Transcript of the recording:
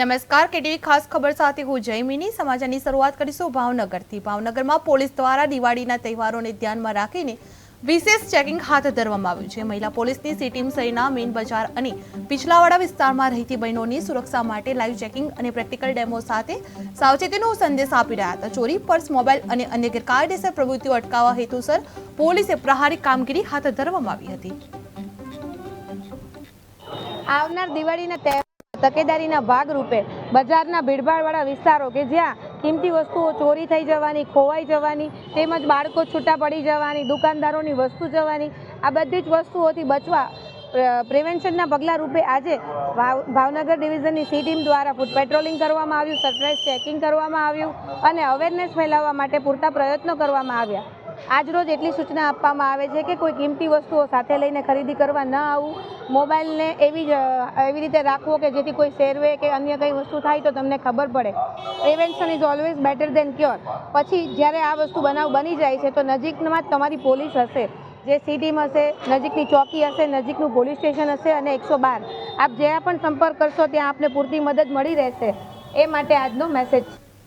નમસ્કાર, કેટીવી ખાસ ખબર સાથે હું જયમિની. સમાચારની શરૂઆત કરીશું ભાવનગરથી. ભાવનગરમાં પોલીસ દ્વારા દિવાળીના તહેવારોને ધ્યાનમાં રાખીને વિશેષ ચેકિંગ હાથ ધરવામાં આવ્યું છે. મહિલા પોલીસની સી ટીમ સહિતના મેઇન બજાર અને પિછલાવાડા વિસ્તારમાં રહેતી બહેનોની સુરક્ષા માટે લાઈવ ચેકિંગ અને પ્રેક્ટિકલ ડેમો સાથે સાવચેતીનો સંદેશ આપી રહ્યા હતા. ચોરી, પર્સ, મોબાઈલ અને અન્ય ગેરકાયદેસર પ્રવૃત્તિઓ અટકાવવા હેતુસર પોલીસે પ્રહારી કામગીરી હાથ ધરવામાં આવી હતી. આવનાર દિવાળીના તકેદારીના ભાગરૂપે બજારના ભીડભાડવાળા વિસ્તારો કે જ્યાં કિંમતી વસ્તુઓ ચોરી થઈ જવાની, ખોવાઈ જવાની, તેમજ બાળકો છૂટા પડી જવાની, દુકાનદારોની વસ્તુ જવાની, આ બધી જ વસ્તુઓથી બચવા પ્રિવેન્શનના પગલાં રૂપે આજે ભાવ- ભાવનગર ડિવિઝનની સી ટીમ દ્વારા ફૂડ પેટ્રોલિંગ કરવામાં આવ્યું સરપ્રાઇઝ ચેકિંગ કરવામાં આવ્યું અને અવેરનેસ ફેલાવવા માટે પૂરતા પ્રયત્નો કરવામાં આવ્યા. આજરોજ એટલી સૂચના આપવામાં આવે છે કે કોઈ કિંમતી વસ્તુઓ સાથે લઈને ખરીદી કરવા ન આવવું મોબાઈલને એવી જ, એવી રીતે રાખવો કે જેથી કોઈ સેરવે કે અન્ય કંઈ વસ્તુ થાય તો તમને ખબર પડે. Prevention is always better than cure પછી જ્યારે આ વસ્તુ બનાવ બની જાય છે તો નજીકમાં જ તમારી પોલીસ હશે. જે સી ટીમ હશે, નજીકની ચોકી હશે, નજીકનું પોલીસ સ્ટેશન હશે અને એકસો બાર. આપ જ્યાં પણ સંપર્ક કરશો ત્યાં આપને પૂરતી મદદ મળી રહેશે. એ માટે આજનો મેસેજ છે